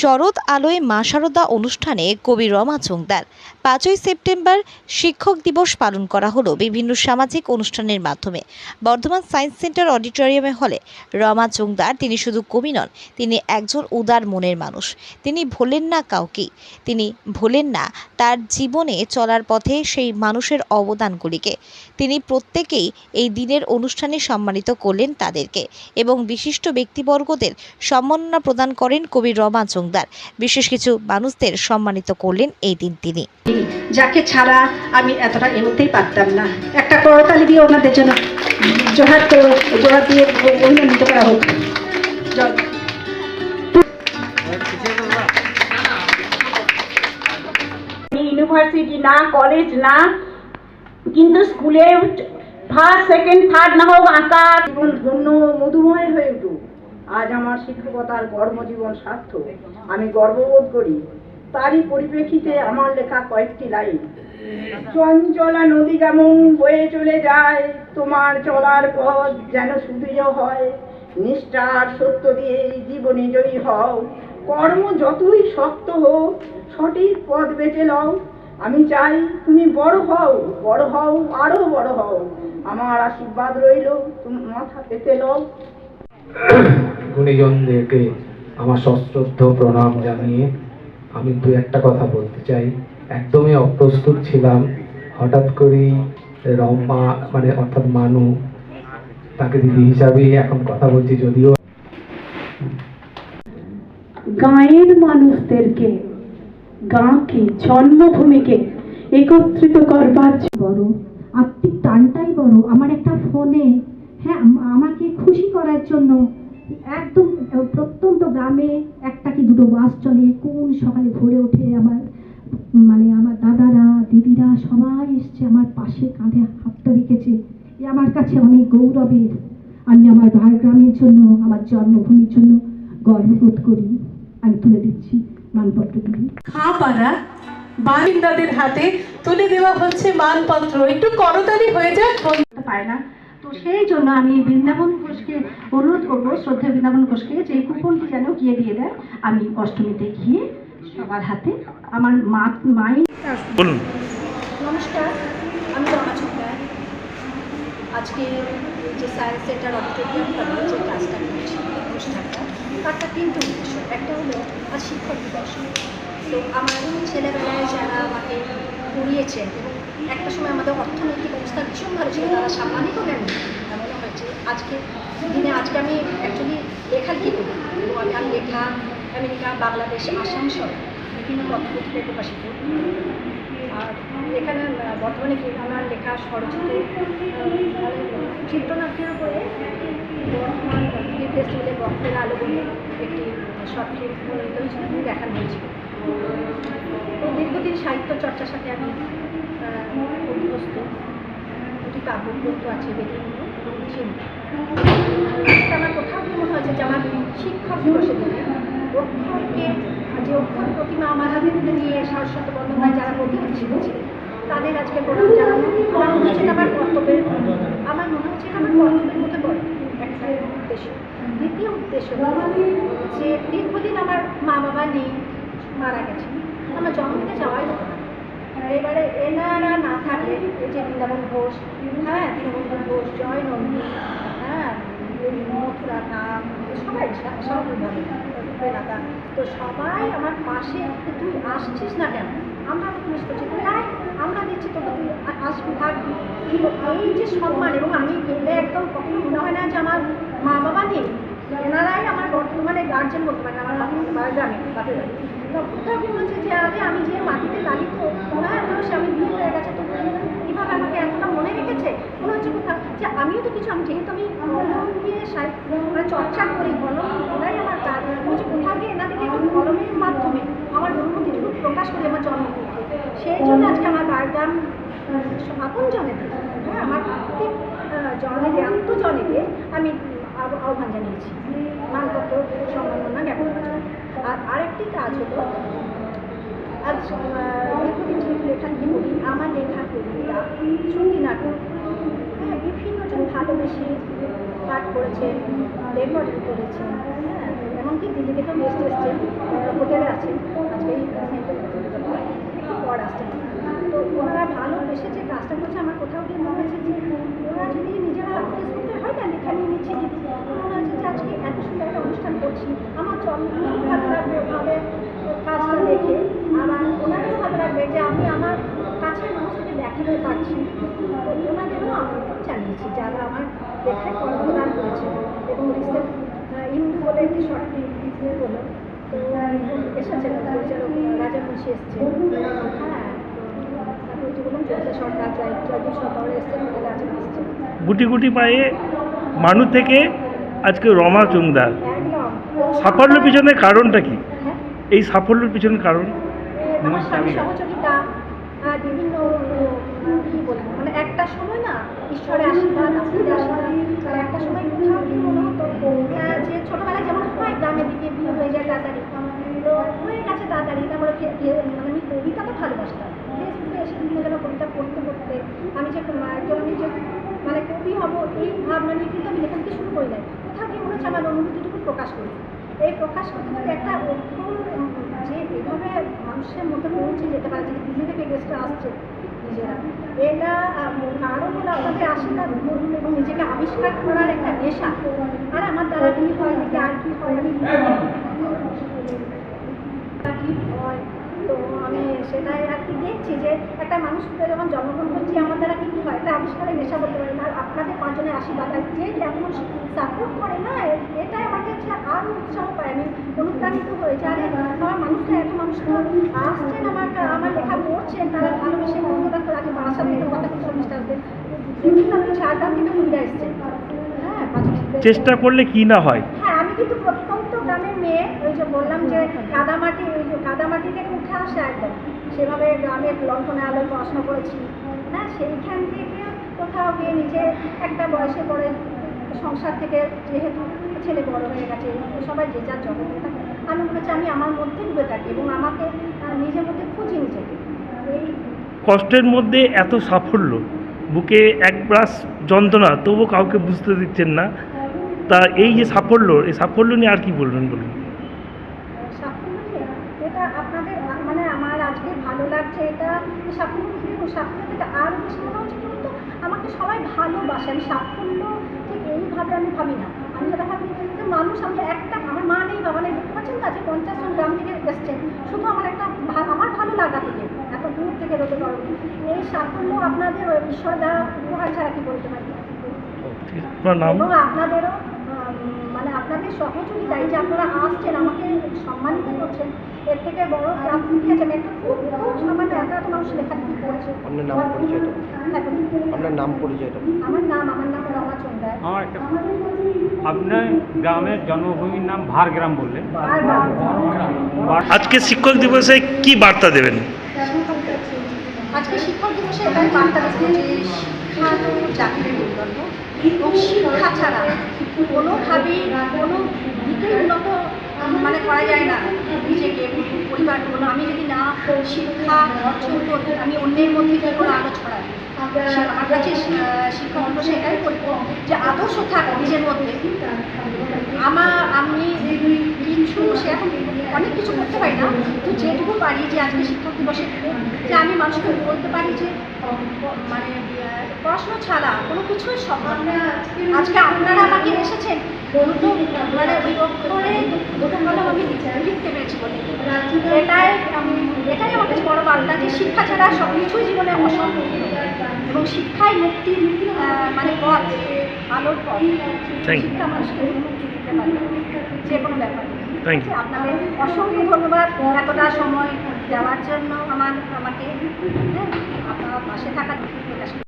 শরৎ আলোয় মা শারদা অনুষ্ঠানে কবি রমা চোংদার পাঁচই সেপ্টেম্বর শিক্ষক দিবস পালন করা হলো বিভিন্ন সামাজিক অনুষ্ঠানের মাধ্যমে। বর্ধমান সায়েন্স সেন্টার অডিটোরিয়ামে হলে রমা চোংদার তিনি শুধু কবি নন, তিনি একজন উদার মনের মানুষ। তিনি ভোলেন না কাউকেই, তিনি ভোলেন না তার জীবনে চলার পথে সেই মানুষের অবদানগুলিকে। তিনি প্রত্যেকেই এই দিনের অনুষ্ঠানে সম্মানিত করলেন তাদেরকে এবং বিশিষ্ট ব্যক্তিবর্গদের সম্মাননা প্রদান করেন কবি রমা চোংদার বিশেষ কিছু মানুষদের সম্মানিত করলেন এই দিন তিনি। যাকে ছাড়া আমি এতটা এগোতেই পারতাম না। একটা করতালি দিয়ে ওনাদের জন্য জোহার তো জোহার দিয়ে অভিনন্দিত করা হোক ইউনিভার্সিটি না কলেজ না কিন্তু স্কুলে ফার্স্ট সেকেন্ড থার্ড না হোক আঁকা জীবন ধন্য মধুময় হয়ে উঠুক। আজ আমার শিক্ষকতার কর্মজীবন সার্থক। আমি গর্ববোধ করি। তারই পরিপ্রেক্ষিতে আমার লেখা কয়েকটি লাইন। চঞ্চলা নদী যেমন বয়ে চলে যায়, তোমার চলার পথ যেন সুদৃঢ় হয়। নিষ্ঠার সত্য দিয়ে জীবনে জয়ী হও। কর্ম যতই শক্ত হোক, সঠিক পথ বেঁচে লও। আমি চাই তুমি বড় হও বড় হও, আরও বড় হও। আমার আশীর্বাদ রইল, তুমি মাথা পেতে লও। গুণীজনদেরকে আমার সশ্রদ্ধ প্রণাম জানিয়ে আমি দু একটা কথা বলতে চাই। একদমই অপ্রস্তুত ছিলাম। হঠাৎ করেই রম্মা মানে অর্থাৎ মানু তাকে দিদি হিসাবেই এখন কথা বলছি যদিও গাঁয়ের মানুষদেরকে গাঁকে জন্মভূমিকে একত্রিত করবার বড় আত্মিক টানটাই বড়। আমার একটা ফোনে হ্যাঁ আমাকে খুশি করার জন্য একদম প্রত্যন্ত গ্রামে একটা কি দুটো বাস চলে কোন সকালে ভরে ওঠে আমার মানে আমার দাদারা দিদিরা সবাই এসছে আমার পাশে কাঁধে হাতটা রেখেছে। এ আমার কাছে অনেক গৌরবের। আমি আমার ভাই গ্রামের জন্য আমার জন্মভূমির জন্য গর্ববোধ করি। আমি তুলে দিচ্ছি মানপত্রগুলি। খাপাড়া বাসিন্দাদের হাতে তুলে দেওয়া হচ্ছে মানপত্র। একটু করতালি হয়ে যাক পারে না। সেই জন্য আমি বৃন্দাবন ঘোষকে অনুরোধ করব শ্রদ্ধা বৃন্দাবন ঘোষকে যে কুপনটি যেন গিয়ে দিয়ে দেয়। আমি অষ্টমীতে গিয়ে সবার হাতে আমার মা মাই নমস্কার আমি রমা আজকে যে সায়েন্স সেন্টার অডিটোরিয়াম আমি যে কাজটা করছি অনুষ্ঠানটা তারটা তিনটে উদ্দেশ্য। একটা হলো আজ শিক্ষক দিবস। তো আমার ছেলেবেলায় যারা আমাকে পড়িয়েছেন এবং একটা সময় আমাদের অর্থনৈতিক অবস্থা ভীষণ ভালো ছিল তারা সাম্মানিকও এমনও হয়েছে আজকে দিনে আজকে আমি অ্যাকচুয়ালি লেখালেখি করি এবং আমি লেখা আমেরিকা বাংলাদেশ আসাম সহ বিভিন্ন পত্রপত্রিকায় প্রকাশিত। আর এখানে বর্তমানে কি আমার লেখা আহ, মানে চিত্রনাট্যের উপরে ফেস্টিভ্যালে বক্তের আলো একটি শর্ট দেখানো হয়েছিল। তো দীর্ঘদিন সাহিত্য চর্চার সাথে আমি অভ্যস্ত। দুটি কাব্যগ্রন্থ আছে আমার কোথাও মনে হয়েছে যে আমার শিক্ষক দিবসের দিনে অক্ষরকে, যে অক্ষর প্রতিমা আমার হাতে তুলে নিয়ে সরস্বতী বন্দ্যোপাধ্যায় যারা প্রতিনিধি শিখেছিলেন তাদের আজকে প্রণাম জানানো। আমার মনে হচ্ছে আমার কর্তব্যের আমার মনে হচ্ছে আমার কর্তব্যের মধ্যে পড়ে। একটা উদ্দেশ্য। দ্বিতীয় উদ্দেশ্য যে দীর্ঘদিন আমার মা বাবা নেই। মারা গেছে। আমার জন্মদিনে যাওয়াই হতো না। এবারে এনারা না থাকলে এই যে বৃন্দাবন ঘোষ হ্যাঁ দীনবন্ধু ঘোষ, জয় নন্দী হ্যাঁ মথুরা নাম সবাই সব তো সবাই আমার পাশে তুই আসছিস না কেন? আমরা মিস করছি। তুই আয়, আমরা দিচ্ছি তোকে, তুই আসবি, থাকবি। এই যে সম্মান এবং আমি গেলে একদম কখনো মনে হয় না যে আমার মা বাবা নেই। এনারাই আমার বর্তমানে গার্জেন বলতে পারেন, আমার গ্রামে তো কোথাও হচ্ছে যে আরে আমি যে মাটিতে লালিত হ্যাঁ তো স্বামী বিয়ে হয়ে গেছে তো কীভাবে আমাকে এতটা মনে রেখেছে? মনে হচ্ছে কোথাও যে আমিও তো কিছু আমি যেহেতু আমি কলম দিয়ে সাহিত্য মানে চর্চা করি কলম ওটাই আমার কাজ। আমি যে কোথাও গিয়ে এনাদেরকে একটু কলমের মাধ্যমে আমার অনুভূতিটুকু প্রকাশ করি আমার জন্ম সেই জন্য আজকে আমার বারগ্রাম আপন জনেদের হ্যাঁ আমার প্রত্যেক আহ, জনেদের আমি আহ্ব- আহ্বান জানিয়েছি। মানপত্র সম্মাননা জ্ঞাপন। আর আরেকটি কাজ হলো, আজ লেখকের যে লেখা নিয়মী আমার লেখা কবিতা শ্রুতি নাটক। হ্যাঁ বিভিন্নজন ভালোবেসে পাঠ করেছেন রেকর্ডিং করেছেন হ্যাঁ এমনকি দিল্লি থেকেও গেস্ট এসছেন হোটেলে আছেন পর আসছেন। তো ওনারা ভালোবেসে যে কাজটা করছে, আমার কোথাও গিয়ে মনে হয়েছে যে ওরা যদি নিজেরা হয় আমি এখানে নিচে দিচ্ছি মনে হচ্ছে যে আজকে এত সুন্দর একটা অনুষ্ঠান করছি, আমার চন্দ্রকেও ভালো লাগবে ওনাদের কাজটা দেখে আমার ওনাদেরও ভালো লাগবে যে আমি আমার কাছের মানুষকে দেখাতে পারছি। ওনাদেরও আমি চালিয়েছি, যারা আমার লেখায় কর্মদান করেছে। এবং রিসেন্ট ইন্দু বলে একটি শর্ট ফিল্ম হলো। তো এসেছে পরিচালক রাজা মুন্সি এসছে হ্যাঁ গুটি গুটি পায়ে মানু থেকে আজকে রমা চুংদার। একদম সাফল্যের পিছনে কারণটা কি? এই সাফল্যের পিছনে কারণ? মানে একটা সময় না ঈশ্বরের আশীর্বাদ আশীর্বাদ একটা সময় কোথাও কি মনে হতো যে ছোটবেলায় যেমন হয় গ্রামের দিকে বিয়ে হয়ে যায় তাড়াতাড়ি তো হয়ে গেছে তাড়াতাড়ি তারপরে ফে- মানে আমি কবিতাটা ভালোবাসতাম। ফেসবুকে এসে বিভিন্ন যেন কবিতা পড়তে পড়তে আমি যে একজন যে মানে কবি হব এই ভাবনা নিয়ে কিন্তু আমি লেখা লিখতে শুরু করি নাই। কোথাও কি মনে হচ্ছে আমার অনুভূতিটুকু প্রকাশ করি এই প্রকাশ করতে করতে একটা অক্ষর যে এভাবে মানুষের মধ্যে পৌঁছে যেতে পারে যে দিল্লি থেকে গেস্টরা আসছে নিজেরা। এটা কারণ হলো আপনাদের আশীর্বাদ ধরুন এবং নিজেকে আবিষ্কার করার একটা নেশা। আর আমার দ্বারা কি হয় নাকি আর কি হয় আমি কি হয় তো আমি সেটাই আর কি দেখছি যে একটা মানুষ যখন জন্মগ্রহণ করছি আমার দ্বারা হয় একটা আবিষ্কারের নেশা করতে পারি আর আপনাদের পাঁচজনের আশীর্বাদ আর যে এমন সাপোর্ট করে না এটাই আমার কাছে আরও উৎসাহ পায়। আমি অনুপ্রাণিত হয়ে যে আরে আমার মানুষটা এত মানুষ তো আসছেন আমার আমার লেখা পড়ছেন তারা ভালোবেসে কলকাতা করে আগে বারাসাত থেকে কথা কিছু অনুষ্ঠানদের বিভিন্ন ঝাড়গ্রাম থেকে মহিলা এসছে হ্যাঁ চেষ্টা করলে কি না হয়? হ্যাঁ আমি কিন্তু প্রত্যন্ত গ্রামের মেয়ে ওই যে বললাম যে কাদামাটি ওই যে কাদামাটি থেকে উঠে আসে একদম। সেভাবে গ্রামের লণ্ঠনে আলোয় পড়াশোনা করেছি। হ্যাঁ সেইখান থেকে কোথাও গিয়ে নিজে একটা বয়সে পরে সংসার থেকে যেহেতু ছেলে বড় হয়ে গেছে সবাই যে যার জগতে থাকে। আমি মনে হচ্ছে আমি আমার মধ্যে ডুবে থাকি এবং আমাকে নিজের মধ্যে খুঁজি নিজেকে। এই কষ্টের মধ্যে এত সাফল্য, বুকে এক ব্রাশ যন্ত্রণা তবু কাউকে বুঝতে দিচ্ছেন না। তা এই যে সাফল্য, এই সাফল্য নিয়ে আর কি বলবেন বলুন সাফল্য নিয়ে এটা আপনাদের মানে আমার আজকে ভালো লাগছে এটা সাফল্য কি দেখুন সাফল্য থেকে আরও বেশি মনে হচ্ছে কি বলতো আমাকে সবাই ভালোবাসে আমি সাফল্য ঠিক এইভাবে আমি ভাবি না। আমি যেটা ভাবি যে মানুষ আমি একটা আমার মা নেই বাবা নেই দেখতে পাচ্ছেন যে পঞ্চাশ জন গ্রাম থেকে এসছেন শুধু আমার একটা আমার ভালো লাগা থেকে এত দূর থেকে রোদে পারো এই সাফল্য আপনাদের ঈশ্বর দ্বারা উপহার ছাড়া কি বলতে পারি? এবং আপনাদেরও সহযোগিতায় যে আপনারা আসছেন আমাকে সম্মানিত করছেন। এর থেকে বড় প্রাপ্তি কি আছে। আমি একটা খুব খুব সামান্য এত এত মানুষ লেখালেখি করেছে। আপনার নাম পরিচয়টা হ্যাঁ, আপনার নাম পরিচয়টা আমার নাম আমার নাম রমা চন্দ্রায়। একটা আপনার গ্রামের জন্মভূমির নাম ভারগ্রাম বললেন। আজকে শিক্ষক দিবসে কি বার্তা দেবেন? আজকে শিক্ষক দিবসে এটাই বার্তা দেবো যে শিক্ষা তো এবং শিক্ষা ছাড়া কোনোভাবেই কোনো দিকেই উন্নত মানে করা যায় না নিজেকে পরিবার কোনো আমি যদি না শিক্ষা অর্জন করি, আমি অন্যের মধ্যে কী করে আলো ছড়াই। আমার কাছে শিক্ষা দিবসে এটাই করব যে আদর্শ থাক নিজের মধ্যে। আমার আমি কিছু সেরকম অনেক কিছু করতে পারি না। তো যেটুকু পারি যে আজকে শিক্ষক দিবসে যে আমি মানুষকে বলতে পারি যে মানে আহ, পড়াশোনা ছাড়া কোনো কিছুই না। আজকে আপনারা আমাকে এসেছেন দুটো মানে ওই অক্ষরে দুটো কলম আমি লিখতে- পেরেছি বলে। এটাই আমি এটাই আমার কাছে বড় বার্তা যে শিক্ষা ছাড়া সব কিছুই জীবনে অসম্ভব। এবং শিক্ষাই মুক্তির মানে পথ আলোর পথ। শিক্ষা মানুষকে মুক্তি পারে যে কোনো ব্যাপার. আপনাদের অসংখ্য ধন্যবাদ এতটা সময় দেওয়ার জন্য আমার আমাকে আপনারা আপনার পাশে থাকার প্রকাশ